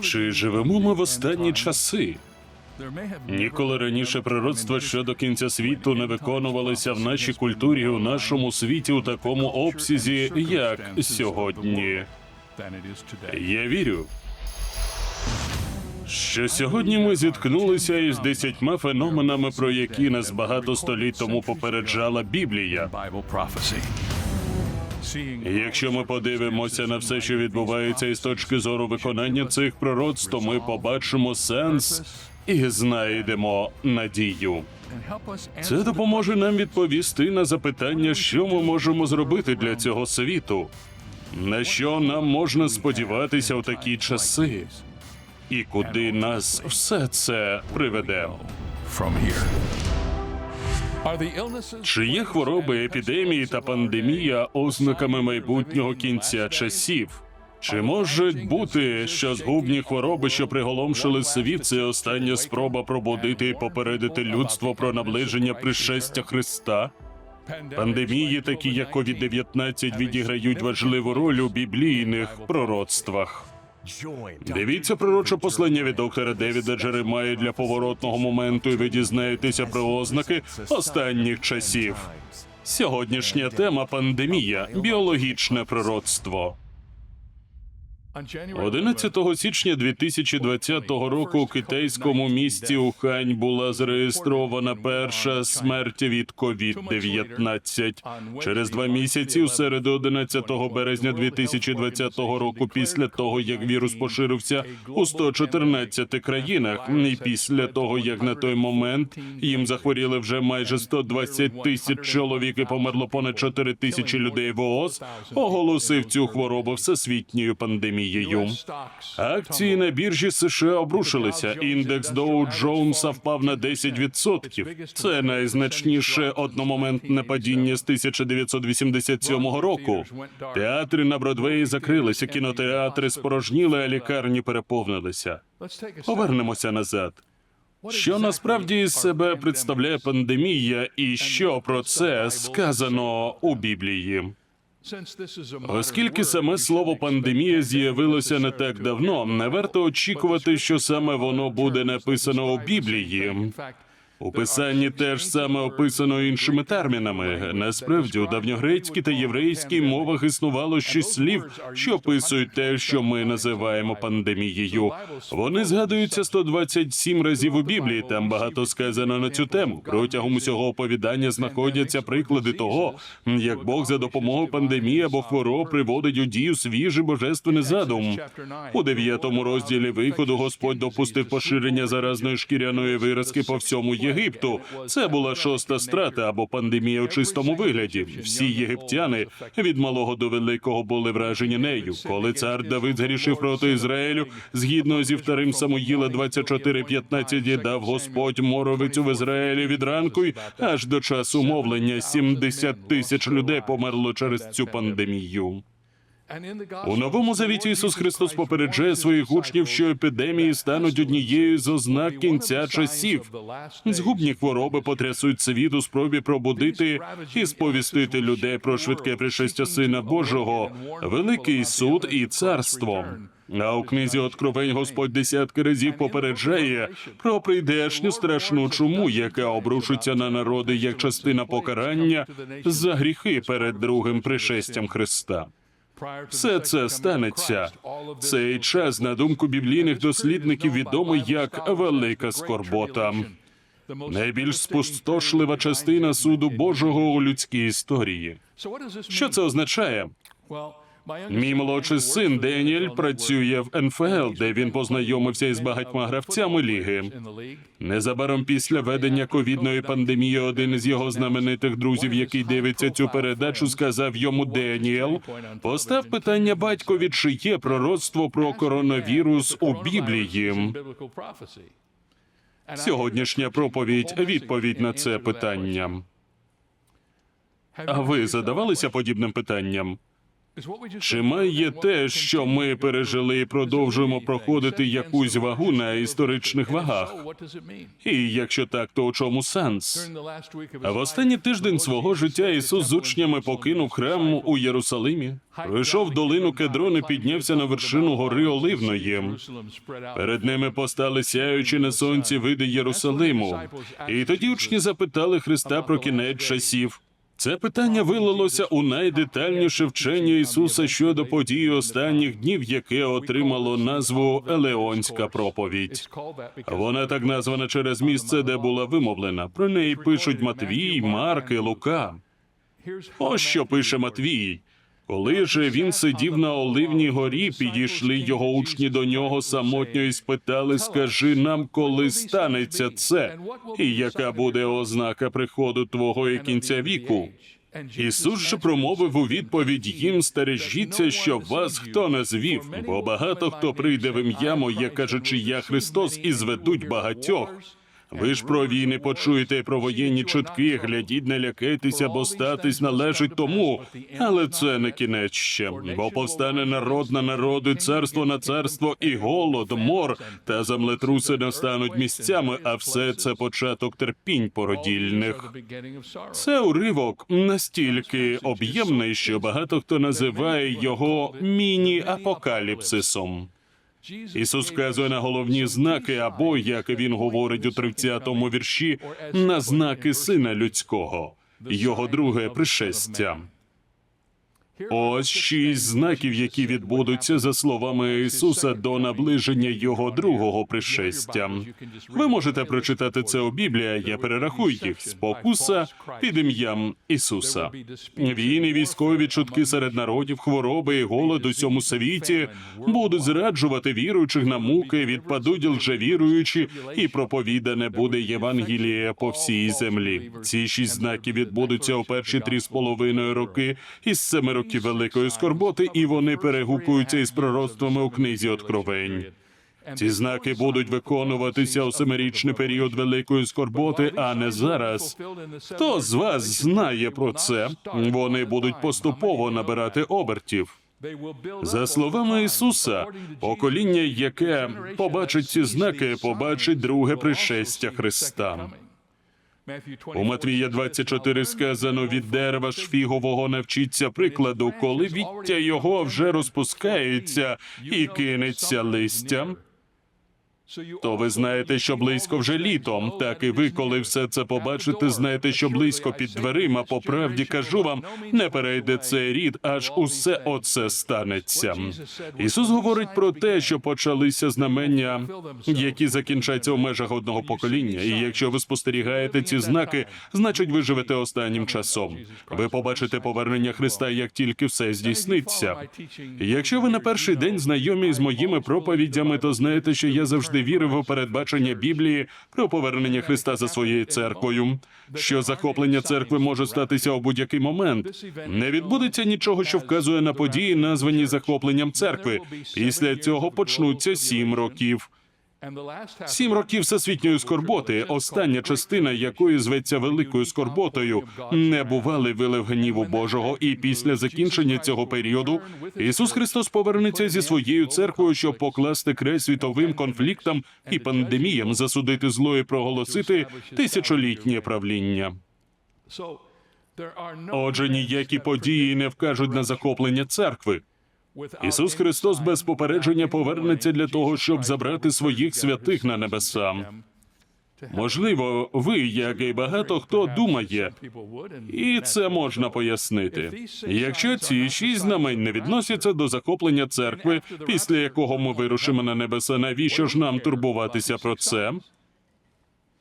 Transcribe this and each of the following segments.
Чи живемо ми в останні часи? Ніколи раніше пророцтва щодо кінця світу не виконувалися в нашій культурі у нашому світі у такому обсязі, як сьогодні. Я вірю, що сьогодні ми зіткнулися із десятьма феноменами, про які нас багато століть тому попереджала Біблія. Якщо ми подивимося на все, що відбувається із точки зору виконання цих пророцтв, то ми побачимо сенс і знайдемо надію. Це допоможе нам відповісти на запитання, що ми можемо зробити для цього світу, на що нам можна сподіватися у такі часи, і куди нас все це приведе. Чи є хвороби, епідемії та пандемія ознаками майбутнього кінця часів? Чи можуть бути, що згубні хвороби, що приголомшили світ, це остання спроба пробудити і попередити людство про наближення пришестя Христа? Пандемії, такі як COVID-19, відіграють важливу роль у біблійних пророцтвах. Дивіться пророче послання від доктора Девіда Джеремаї для поворотного моменту, і ви дізнаєтеся про ознаки останніх часів. Сьогоднішня тема пандемія, біологічне пророцтво. 11 січня 2020 року у китайському місті Ухань була зареєстрована перша смерть від COVID-19. Через два місяці, у середу 11 березня 2020 року, після того як вірус поширився у 114 країнах, і після того як на той момент їм захворіли вже майже 120 тисяч чоловік і померло понад 4 тисячі людей в ООС, оголосив цю хворобу всесвітньою пандемією. Акції на біржі США обрушилися. Індекс Dow Jones впав на 10%. Це найзначніше одномоментне падіння з 1987 року. Театри на Бродвеї закрилися, кінотеатри спорожніли, а лікарні переповнилися. Повернемося назад. Що насправді із себе представляє пандемія, і що про це сказано у Біблії? Оскільки саме слово пандемія з'явилося не так давно, не варто очікувати, що саме воно буде написано у Біблії. У писанні теж саме описано іншими термінами. Насправді, у давньогрецькій та єврейській мовах існувало шість слів, що описують те, що ми називаємо пандемією. Вони згадуються 127 разів у Біблії. Там багато сказано на цю тему. Протягом усього оповідання знаходяться приклади того, як Бог за допомогою пандемії або хвороб приводить у дію свіжий божественний задум. У дев'ятому розділі виходу Господь допустив поширення заразної шкіряної виразки по всьому Єгипту. Це була шоста страта або пандемія у чистому вигляді. Всі єгиптяни від малого до великого були вражені нею. Коли цар Давид згрішив проти Ізраїлю, згідно зі вторим Самуїла 24.15, і дав Господь моровицю в Ізраїлі від ранку й аж до часу мовлення. 70 тисяч людей померло через цю пандемію. У новому завіті Ісус Христос попереджає своїх учнів, що епідемії стануть однією з ознак кінця часів. Згубні хвороби потрясуть світ у спробі пробудити і сповістити людей про швидке пришестя Сина Божого, великий суд і царство. А у книзі Откровень Господь десятки разів попереджає про прийдешню страшну чуму, яка обрушиться на народи як частина покарання за гріхи перед другим пришестям Христа. Все це станеться. Цей час, на думку біблійних дослідників, відомий як велика скорбота. Найбільш спустошлива частина суду Божого у людській історії. Що це означає? Мій молодший син Деніель працює в НФЛ, де він познайомився із багатьма гравцями ліги. Незабаром після ведення ковідної пандемії один із його знаменитих друзів, який дивиться цю передачу, сказав йому Деніел, постав питання батькові, чи є пророцтво про коронавірус у Біблії. Сьогоднішня проповідь відповідь на це питання. А ви задавалися подібним питанням? Чи має те, що ми пережили і продовжуємо проходити якусь вагу на історичних вагах? І якщо так, то у чому сенс? В останній тиждень свого життя Ісус з учнями покинув храм у Єрусалимі, пройшов долину Кедрон і піднявся на вершину гори Оливної. Перед ними постали сяючі на сонці види Єрусалиму. І тоді учні запитали Христа про кінець часів. Це питання вилилося у найдетальніше вчення Ісуса щодо подій останніх днів, яке отримало назву Елеонська проповідь. Вона так названа через місце, де була вимовлена. Про неї пишуть Матвій, Марк і Лука. Ось що пише Матвій. Коли же він сидів на Оливній горі, підійшли його учні до нього самотньо і спитали: Скажи нам, коли станеться це, і яка буде ознака приходу твого і кінця віку? Ісус же промовив у відповідь їм: стережіться, що вас хто не звів, бо багато хто прийде в ім'я моє, кажучи, я Христос, і зведуть багатьох. Ви ж про війни почуєте про воєнні чутки, глядіть, не лякайтеся, бо статись належить тому. Але це не кінець ще, бо повстане народ на народи, царство на царство, і голод, мор та землетруси не стануть місцями, а все це початок терпінь породільних. Це уривок настільки об'ємний, що багато хто називає його міні-апокаліпсисом. Ісус вказує на головні знаки, або, як він говорить у 30-му вірші, на знаки Сина Людського, його друге пришестя. Ось шість знаків, які відбудуться за словами Ісуса до наближення Його другого пришестя. Ви можете прочитати це у Біблії. Я перерахую їх спокуса під ім'ям Ісуса. Війни, військові чутки серед народів, хвороби і голод у всьому світі будуть зраджувати віруючих на муки, відпадуть лжевіруючі, і проповідане буде Євангеліє по всій землі. Ці шість знаків відбудуться у перші три з половиною роки із семи років великої скорботи, і вони перегукуються із пророцтвами у книзі Откровень. Ці знаки будуть виконуватися у семирічний період великої скорботи, а не зараз. Хто з вас знає про це? Вони будуть поступово набирати обертів. За словами Ісуса, покоління, яке побачить ці знаки, побачить друге пришестя Христа. У Матвія 24 сказано від дерева ж фігового навчіться прикладу, коли віття його вже розпускається і кинеться листям. То ви знаєте, що близько вже літом. Так і ви, коли все це побачите, знаєте, що близько під дверима. По правді кажу вам, не перейде цей рід, аж усе оце станеться. Ісус говорить про те, що почалися знамення, які закінчаться у межах одного покоління. І якщо ви спостерігаєте ці знаки, значить ви живете останнім часом. Ви побачите повернення Христа, як тільки все здійсниться. Якщо ви на перший день знайомі з моїми проповідями, то знаєте, що я завжди вірив у передбачення Біблії про повернення Христа за своєю церквою. Що захоплення церкви може статися у будь-який момент. Не відбудеться нічого, що вказує на події, названі захопленням церкви. Після цього почнуться сім років. Сім років всесвітньої скорботи, остання частина якої зветься великою скорботою, не бували вилив гніву Божого, і після закінчення цього періоду Ісус Христос повернеться зі своєю церквою, щоб покласти край світовим конфліктам і пандеміям, засудити зло і проголосити тисячолітнє правління. Отже, ніякі події не вкажуть на захоплення церкви. Ісус Христос без попередження повернеться для того, щоб забрати своїх святих на небеса. Можливо, ви, як і багато хто думає, і це можна пояснити. Якщо ці шість знамень не відносяться до захоплення церкви, після якого ми вирушимо на небеса, навіщо ж нам турбуватися про це?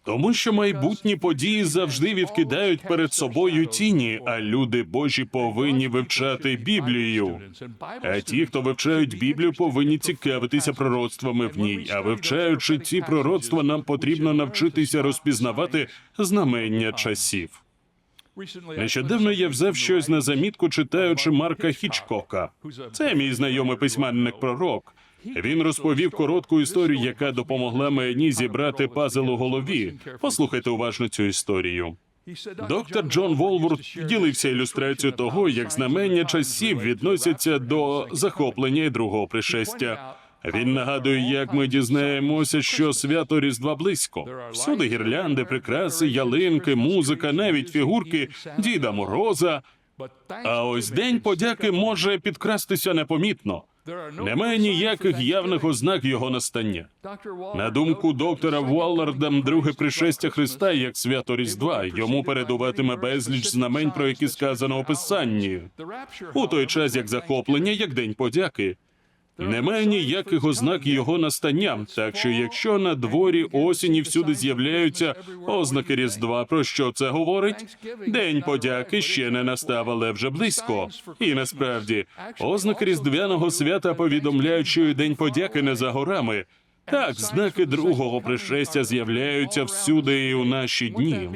Тому що майбутні події завжди відкидають перед собою тіні, а люди Божі повинні вивчати Біблію. А ті, хто вивчають Біблію, повинні цікавитися пророцтвами в ній. А вивчаючи ці пророцтва, нам потрібно навчитися розпізнавати знамення часів. Нещодавно я взяв щось на замітку, читаючи Марка Хічкока. Це мій знайомий письменник пророк. Він розповів коротку історію, яка допомогла мені зібрати пазл у голові. Послухайте уважно цю історію. Доктор Джон Волворд ділився ілюстрацією того, як знамення часів відносяться до захоплення і другого пришестя. Він нагадує, як ми дізнаємося, що свято Різдва близько. Всюди гірлянди, прикраси, ялинки, музика, навіть фігурки Діда Мороза. А ось День подяки може підкрастися непомітно. Немає ніяких явних ознак його настання. На думку доктора Валларда, друге пришестя Христа як свято Різдва йому передуватиме безліч знамень, про які сказано у Писанні. У той час як захоплення, як День подяки. Немає ніяких ознак його настання, так що якщо на дворі осені всюди з'являються ознаки Різдва, про що це говорить? День подяки ще не настав, але вже близько. І насправді ознаки різдвяного свята повідомляють, що і День подяки не за горами. Так, знаки другого пришестя з'являються всюди і у наші дні.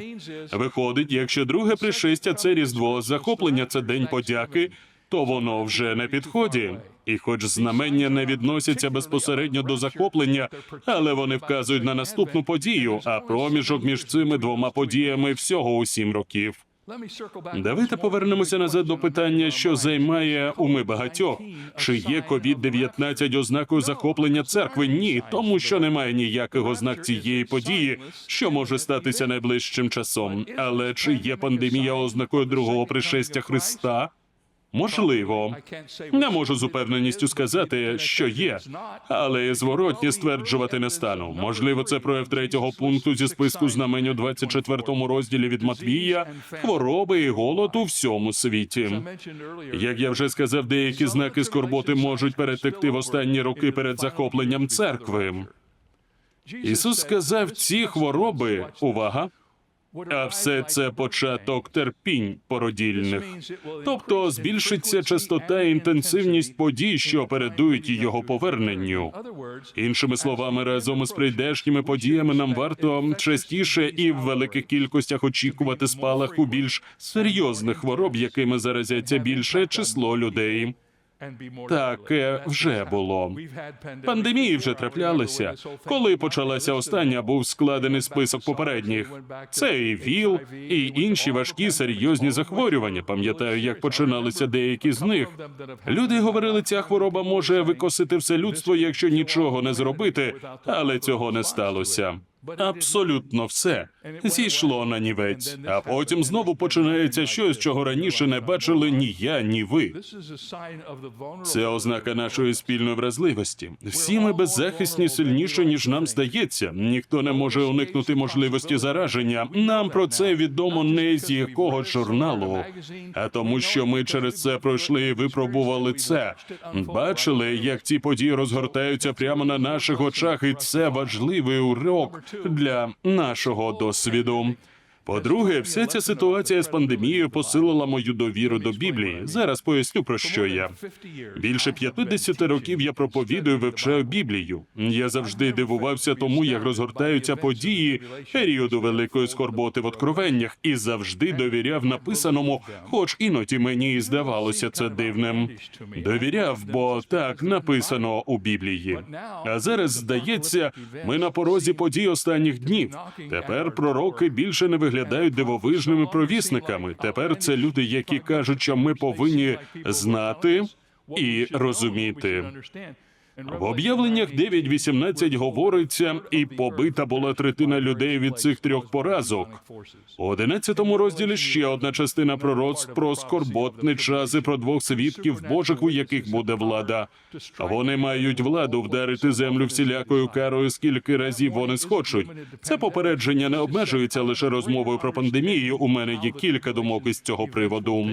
Виходить, якщо друге пришестя це різдво, захоплення це день подяки, то воно вже на підході. І хоч знамення не відносяться безпосередньо до захоплення, але вони вказують на наступну подію, а проміжок між цими двома подіями всього у сім років. Давайте повернемося назад до питання, що займає уми багатьох. Чи є COVID-19 ознакою захоплення церкви? Ні, тому що немає ніяких ознак цієї події, що може статися найближчим часом. Але чи є пандемія ознакою другого пришестя Христа? Можливо, не можу з упевненістю сказати, що є, але зворотні стверджувати не стану. Можливо, це прояв третього пункту зі списку знамень у 24 розділі від Матвія, хвороби і голод у всьому світі. Як я вже сказав, деякі знаки скорботи можуть перетекти в останні роки перед захопленням церкви. Ісус сказав, ці хвороби, увага, а все це початок терпінь породільних. Тобто збільшиться частота і інтенсивність подій, що передують його поверненню. Іншими словами, разом із прийдешніми подіями нам варто частіше і в великих кількостях очікувати спалаху більш серйозних хвороб, якими заразяться більше число людей. Таке вже було. Пандемії вже траплялися. Коли почалася остання, був складений список попередніх. Це і ВІЛ, і інші важкі серйозні захворювання. Пам'ятаю, як починалися деякі з них. Люди говорили, ця хвороба може викосити все людство, якщо нічого не зробити, але цього не сталося. Абсолютно все зійшло на нівець, а потім знову починається щось, чого раніше не бачили ні я, ні ви. Це ознака нашої спільної вразливості. Всі ми беззахисні сильніше, ніж нам здається. Ніхто не може уникнути можливості зараження. Нам про це відомо не з якого журналу, а тому, що ми через це пройшли і випробували це. Бачили, як ці події розгортаються прямо на наших очах, і це важливий урок для нашого досвіду. По-друге, вся ця ситуація з пандемією посилила мою довіру до Біблії. Зараз поясню про що я. Більше 50 років я проповідую, вивчаю Біблію. Я завжди дивувався тому, як розгортаються події періоду великої скорботи в откровеннях, і завжди довіряв написаному, хоч іноді мені і здавалося це дивним. Довіряв, бо так написано у Біблії. А зараз здається, ми на порозі подій останніх днів. Тепер пророки більше не виглядають дивовижними провісниками. Тепер це люди, які кажуть, що ми повинні знати і розуміти. В об'явленнях 9.18 говориться, і побита була третина людей від цих трьох поразок. У 11 розділі ще одна частина пророцтв про скорботний час і про двох свідків Божих, у яких буде влада. Вони мають владу вдарити землю всілякою карою, скільки разів вони схочуть. Це попередження не обмежується лише розмовою про пандемію. У мене є кілька думок із цього приводу.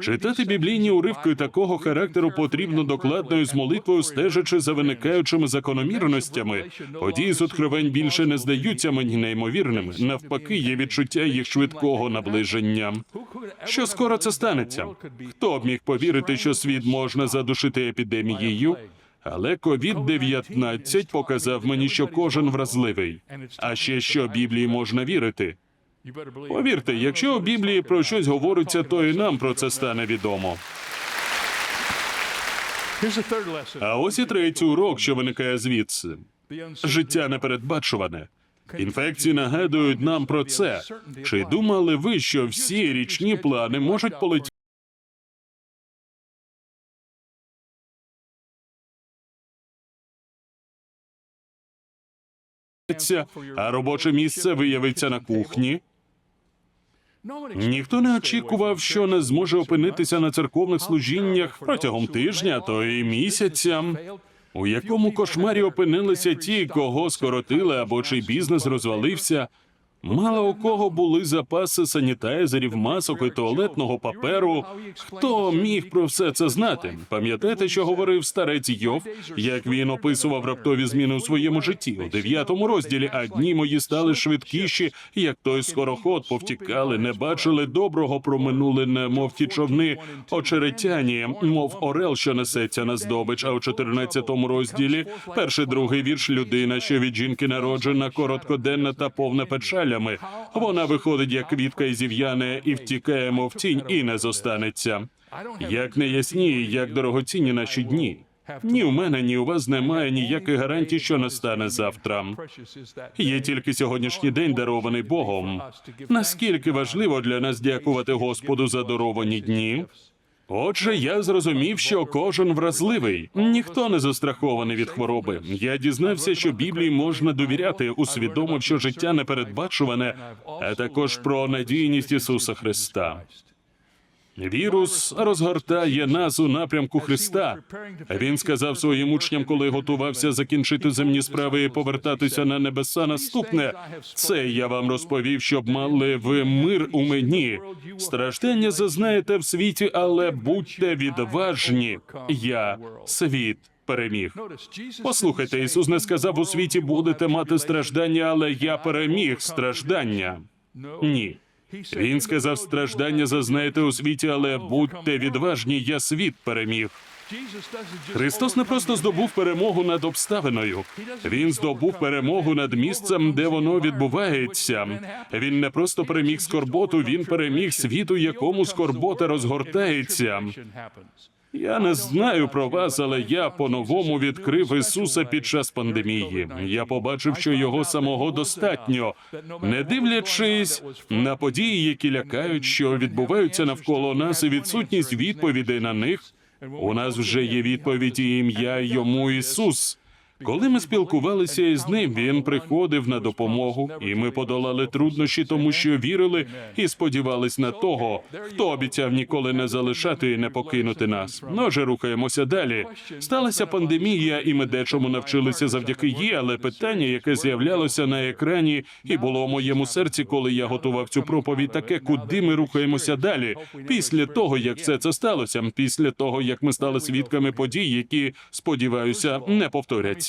Читати біблійні уривки такого характеру потрібно докладною з молитвою, стежачи за виникаючими закономірностями. Події з откровень більше не здаються мені неймовірними. Навпаки, є відчуття їх швидкого наближення. Що скоро це станеться? Хто б міг повірити, що світ можна задушити епідемією? Але COVID-19 показав мені, що кожен вразливий. А ще що Біблії можна вірити. Повірте, якщо у Біблії про щось говориться, то і нам про це стане відомо. А ось і третій урок, що виникає звідси. Життя непередбачуване. Інфекції нагадують нам про це. Чи думали ви, що всі річні плани можуть полетіти? А робоче місце виявиться на кухні. Ніхто не очікував, що не зможе опинитися на церковних служіннях протягом тижня, то і місяця. У якому кошмарі опинилися ті, кого скоротили або чий бізнес розвалився. Мало у кого були запаси санітайзерів, масок і туалетного паперу. Хто міг про все це знати? Пам'ятаєте, що говорив старець Йов, як він описував раптові зміни у своєму житті у дев'ятому розділі? А дні мої стали швидкіші, як той скороход, повтікали, не бачили доброго, проминули, немов ті човни очеретяні, мов орел, що несеться на здобич. А у 14-му розділі перший другий вірш людина, що від жінки народжена, короткоденна та повна печалями. Вона виходить як квітка і зів'яне, і втікає, мов тінь, і не зостанеться. Як не ясні, як дорогоцінні наші дні. Ні у мене, ні у вас немає ніяких гарантій, що настане завтра. Є тільки сьогоднішній день, дарований Богом. Наскільки важливо для нас дякувати Господу за даровані дні? Отже, я зрозумів, що кожен вразливий, ніхто не застрахований від хвороби. Я дізнався, що Біблії можна довіряти, усвідомив, що життя непередбачуване, а також про надійність Ісуса Христа. Вірус розгортає нас у напрямку Христа. Він сказав своїм учням, коли готувався закінчити земні справи і повертатися на небеса. Наступне це я вам розповів, щоб мали ви мир у мені. Страждання зазнаєте в світі, але будьте відважні. Я світ переміг. Послухайте, Ісус не сказав у світі будете мати страждання, але я переміг страждання. Ні. Він сказав, страждання зазнаєте у світі, але будьте відважні, я світ переміг. Христос не просто здобув перемогу над обставиною. Він здобув перемогу над місцем, де воно відбувається. Він не просто переміг скорботу, він переміг світу, якому скорбота розгортається. Я не знаю про вас, але я по-новому відкрив Ісуса під час пандемії. Я побачив, що його самого достатньо, не дивлячись на події, які лякають, що відбуваються навколо нас, і відсутність відповідей на них. У нас вже є відповідь і ім'я йому Ісус. Коли ми спілкувалися із ним, він приходив на допомогу, і ми подолали труднощі, тому що вірили і сподівались на того, хто обіцяв ніколи не залишати і не покинути нас. Ну, отже, рухаємося далі. Сталася пандемія, і ми дечому навчилися завдяки їй, але питання, яке з'являлося на екрані, і було у моєму серці, коли я готував цю проповідь, таке, куди ми рухаємося далі. Після того, як все це сталося, після того як ми стали свідками подій, які сподіваюся не повторяться.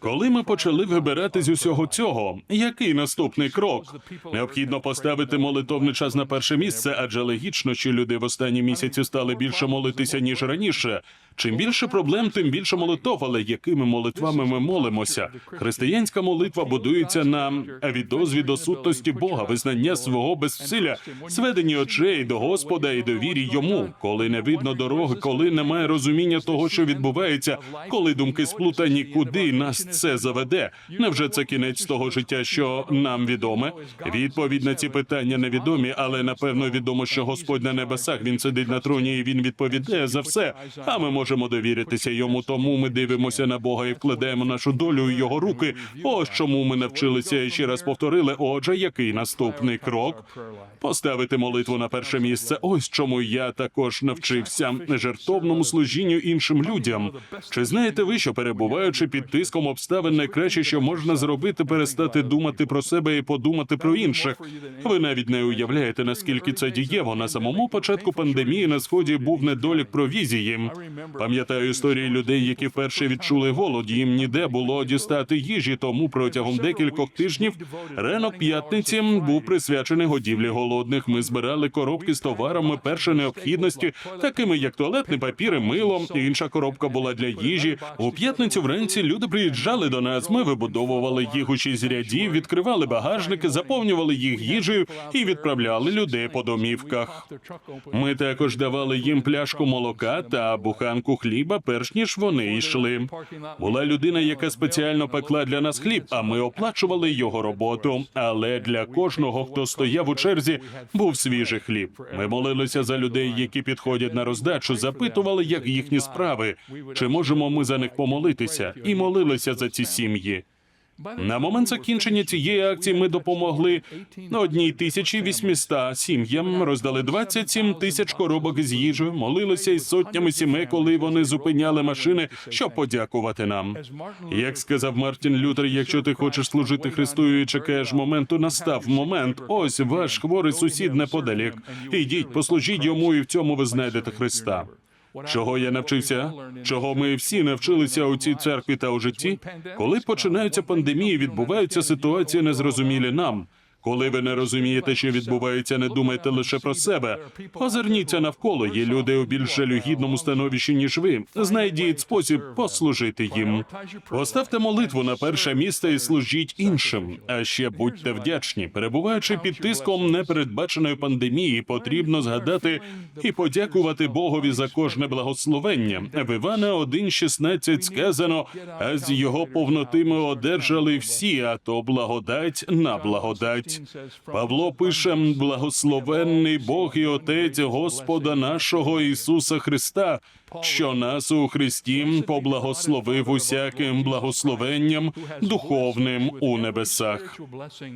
Коли ми почали вибирати з усього цього, який наступний крок? Необхідно поставити молитовний час на перше місце, адже логічно, що люди в останні місяці стали більше молитися ніж раніше. Чим більше проблем, тим більше молитов, але якими молитвами ми молимося? Християнська молитва будується на відозві до сутності Бога, визнання свого безсилля, сведені очей до Господа і довірі йому, коли не видно дороги, коли немає розуміння того, що відбувається, коли думки сплутані, куди нас це заведе. Невже це кінець того життя, що нам відоме? Відповідь на ці питання невідомі, але напевно відомо, що Господь на небесах він сидить на троні і він відповідає за все. А ми можемо довіритися йому. Тому ми дивимося на Бога і вкладаємо нашу долю у його руки. Ось чому ми навчилися і ще раз повторили. Отже, який наступний крок? Поставити молитву на перше місце. Ось чому я також навчився жертовному служінню іншим людям. Чи знаєте ви, що перебуваючи під тиском обставин, найкраще, що можна зробити, перестати думати про себе і подумати про інших? Ви навіть не уявляєте, наскільки це дієво. На самому початку пандемії на сході був недолік провізії. Пам'ятаю історії людей, які вперше відчули голод. Їм ніде було дістати їжі. Тому протягом декількох тижнів ранок п'ятниці був присвячений годівлі голодних. Ми збирали коробки з товарами першої необхідності, такими як туалетний папір, і мило. Інша коробка була для їжі. У п'ятницю вранці люди приїжджали до нас. Ми вибудовували їх у шість рядів, відкривали багажники, заповнювали їх їжею і відправляли людей по домівках. Ми також давали їм пляшку молока та буханку склянку хліба, перш ніж вони йшли. Була людина, яка спеціально пекла для нас хліб, а ми оплачували його роботу. Але для кожного, хто стояв у черзі, був свіжий хліб. Ми молилися за людей, які підходять на роздачу, запитували, як їхні справи, чи можемо ми за них помолитися, і молилися за ці сім'ї. На момент закінчення цієї акції ми допомогли одній тисячі вісьміста сім'ям, роздали 27 тисяч коробок з їжею, молилися із сотнями сімей, коли вони зупиняли машини, щоб подякувати нам. Як сказав Мартін Лютер, якщо ти хочеш служити Христу і чекаєш моменту, настав момент. Ось ваш хворий сусід неподалік. Ідіть, послужіть йому, і в цьому ви знайдете Христа. Чого я навчився? Чого ми всі навчилися у цій церкві та у житті? Коли починаються пандемії, відбуваються ситуації незрозумілі нам. Коли ви не розумієте, що відбувається, не думайте лише про себе. Озирніться навколо. Є люди у більш жалюгідному становищі, ніж ви. Знайдіть спосіб послужити їм. Поставте молитву на перше місце і служіть іншим. А ще будьте вдячні. Перебуваючи під тиском непередбаченої пандемії, потрібно згадати і подякувати Богові за кожне благословення. В Івана 1.16 сказано: а з його повноти ми одержали всі, а то благодать на благодать. Павло пише: благословенний Бог і Отець Господа нашого Ісуса Христа, що нас у Христі поблагословив усяким благословенням духовним у небесах.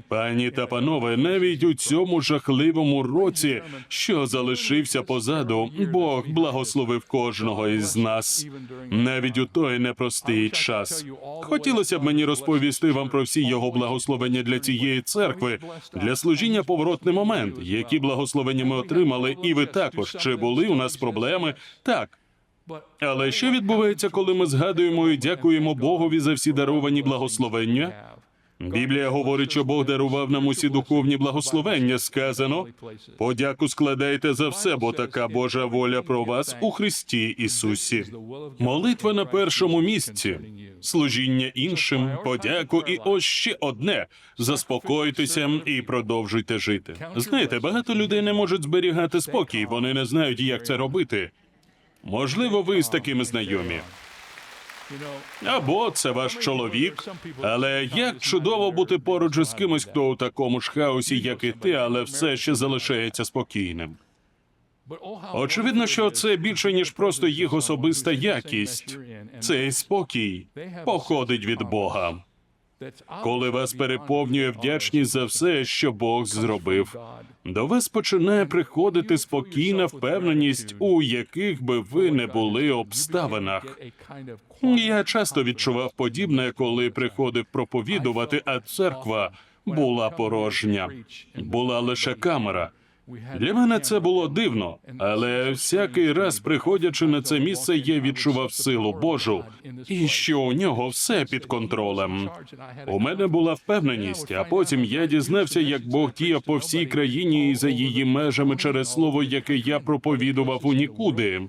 Пані та панове, навіть у цьому жахливому році, що залишився позаду, Бог благословив кожного із нас, навіть у той непростий час. Хотілося б мені розповісти вам про всі його благословення для цієї церкви, для служіння поворотний момент, які благословення ми отримали, і ви також чи були у нас проблеми? Так. Але що відбувається, коли ми згадуємо і дякуємо Богові за всі даровані благословення? Біблія говорить, що Бог дарував нам усі духовні благословення. Сказано, подяку складайте за все, бо така Божа воля про вас у Христі Ісусі. Молитва на першому місці, служіння іншим, подяку, і ось ще одне: заспокойтеся і продовжуйте жити. Знаєте, багато людей не можуть зберігати спокій, вони не знають, як це робити. Можливо, ви з такими знайомі. Або це ваш чоловік, але як чудово бути поруч із кимось, хто у такому ж хаосі, як і ти, але все ще залишається спокійним. Очевидно, що це більше ніж просто їх особиста якість. Цей спокій походить від Бога. Коли вас переповнює вдячність за все, що Бог зробив, до вас починає приходити спокійна впевненість, у яких би ви не були обставинах. Я часто відчував подібне, коли приходив проповідувати, а церква була порожня, була лише камера. Для мене це було дивно, але всякий раз, приходячи на це місце, я відчував силу Божу і що у нього все під контролем. У мене була впевненість, а потім я дізнався, як Бог діяв по всій країні і за її межами через слово, яке я проповідував у нікуди.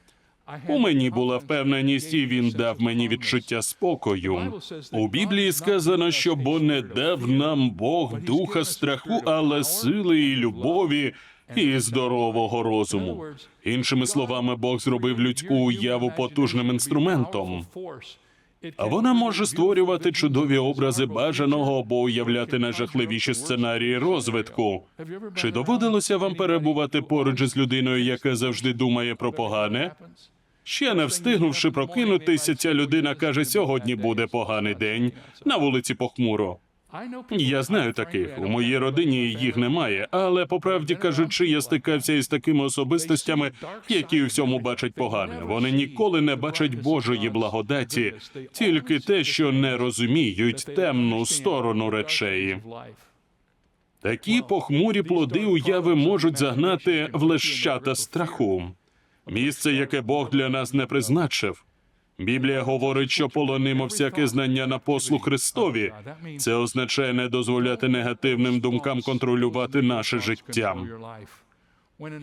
У мені була впевненість, і він дав мені відчуття спокою. У Біблії сказано, що бо не дав нам Бог духа страху, але сили і любові і здорового розуму. Іншими словами, Бог зробив людську уяву потужним інструментом. Вона може створювати чудові образи бажаного або уявляти найжахливіші сценарії розвитку. Чи доводилося вам перебувати поруч із людиною, яка завжди думає про погане? Ще не встигнувши прокинутися, ця людина каже: сьогодні буде поганий день на вулиці похмуро. Я знаю таких. У моїй родині їх немає, але по правді кажучи, я стикався із такими особистостями, які у всьому бачать погане. Вони ніколи не бачать Божої благодаті, тільки те, що не розуміють темну сторону речей. Такі похмурі плоди уяви можуть загнати в лещата страху. Місце, яке Бог для нас не призначив. Біблія говорить, що полонимо всяке знання на послуг Христові. Це означає не дозволяти негативним думкам контролювати наше життя.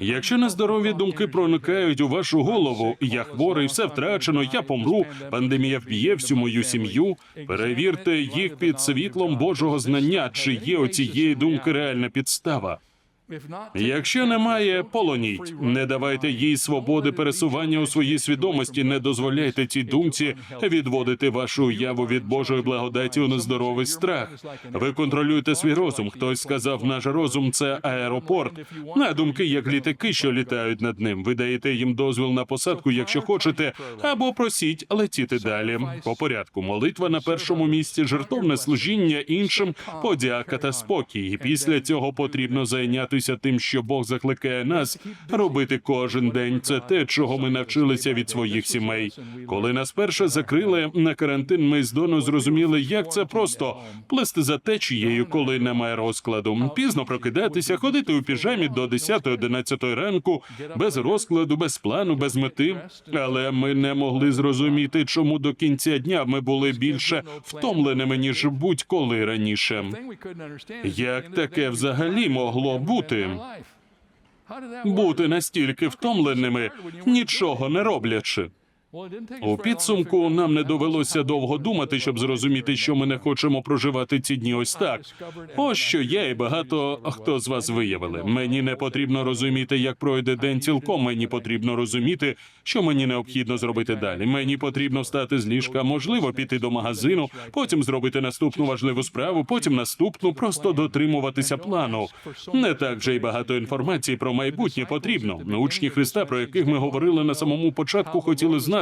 Якщо нездорові думки проникають у вашу голову, я хворий, все втрачено, я помру, пандемія вб'є всю мою сім'ю. Перевірте їх під світлом Божого знання, чи є у цієї думки реальна підстава. Якщо немає, полоніть. Не давайте їй свободи пересування у своїй свідомості. Не дозволяйте цій думці відводити вашу уяву від Божої благодаті у нездоровий страх. Ви контролюєте свій розум. Хтось сказав, наш розум це аеропорт. На думки, як літаки, що літають над ним. Ви даєте їм дозвіл на посадку, якщо хочете, або просіть летіти далі. По порядку. Молитва на першому місці, жертовне служіння іншим, подяка та спокій. І після цього потрібно зайнятися тим, що Бог закликає нас робити кожен день. Це те, чого ми навчилися від своїх сімей. Коли нас перше закрили на карантин, ми з Доною зрозуміли, як це просто плести за течією, коли немає розкладу. Пізно прокидатися, ходити у піжамі до 10-11 ранку, без розкладу, без плану, без мети. Але ми не могли зрозуміти, чому до кінця дня ми були більше втомленими ніж будь-коли раніше. Як таке взагалі могло бути? Бути настільки втомленими, нічого не роблячи. У підсумку нам не довелося довго думати, щоб зрозуміти, що ми не хочемо проживати ці дні ось так. Ось що я і багато хто з вас виявили. Мені не потрібно розуміти, як пройде день цілком. Мені потрібно розуміти, що мені необхідно зробити далі. Мені потрібно встати з ліжка, можливо, піти до магазину, потім зробити наступну важливу справу, потім наступну, просто дотримуватися плану. Не так вже й багато інформації про майбутнє потрібно. Учні Христа, про яких ми говорили на самому початку, хотіли знати,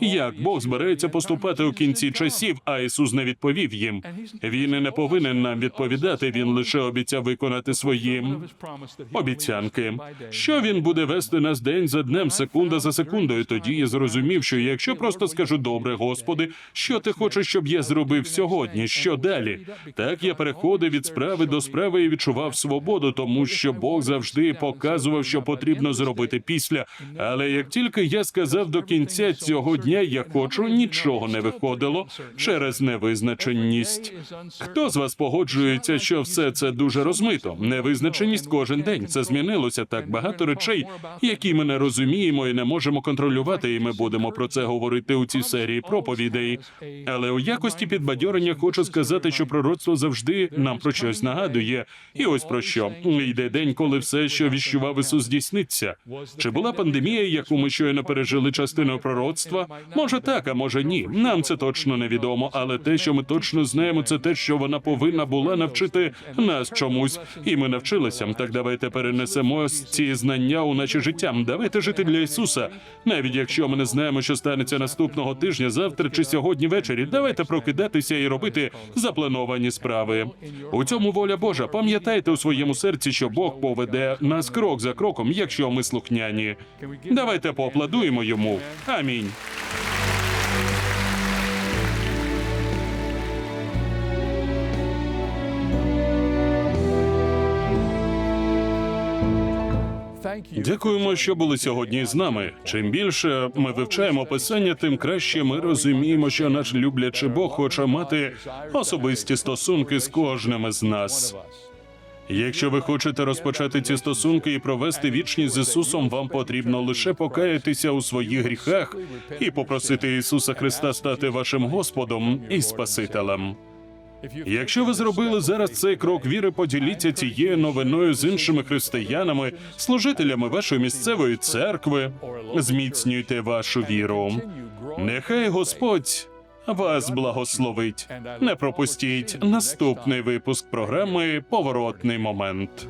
як Бог збирається поступати у кінці часів, а Ісус не відповів їм. Він і не повинен нам відповідати. Він лише обіцяв виконати свої обіцянки. Що він буде вести нас день за днем, секунда за секундою. Тоді я зрозумів, що якщо просто скажу добре, Господи, що ти хочеш, щоб я зробив сьогодні? Що далі? Так я переходив від справи до справи і відчував свободу, тому що Бог завжди показував, що потрібно зробити після. Але як тільки я сказав до кінця цього дня, я хочу, нічого не виходило через невизначеність. Хто з вас погоджується, що все це дуже розмито? Невизначеність кожен день. Це змінилося так багато речей, які ми не розуміємо і не можемо контролювати. І ми будемо про це говорити у цій серії проповідей. Але у якості підбадьорення хочу сказати, що пророцтво завжди нам про щось нагадує. І ось про що йде день, коли все, що віщував Ісус, здійсниться. Чи була пандемія, яку ми щойно пережили частиною пророцтва? Може так, а може ні. Нам це точно невідомо, але те, що ми точно знаємо, це те, що вона повинна була навчити нас чомусь, і ми навчилися. Так давайте перенесемо ці знання у наше життя. Давайте жити для Ісуса, навіть якщо ми не знаємо, що станеться наступного тижня, завтра чи сьогодні ввечері. Давайте прокидатися і робити заплановані справи. У цьому воля Божа. Пам'ятайте у своєму серці, що Бог поведе нас крок за кроком, якщо ми слухняні. Давайте поаплодуємо йому. Амінь. Дякуємо, що були сьогодні з нами. Чим більше ми вивчаємо писання, тим краще ми розуміємо, що наш люблячий Бог хоче мати особисті стосунки з кожним із нас. Якщо ви хочете розпочати ці стосунки і провести вічність з Ісусом, вам потрібно лише покаятися у своїх гріхах і попросити Ісуса Христа стати вашим Господом і Спасителем. Якщо ви зробили зараз цей крок віри, поділіться цією новиною з іншими християнами, служителями вашої місцевої церкви. Зміцнюйте вашу віру. Нехай Господь вас благословить. Не пропустіть наступний випуск програми Поворотний момент.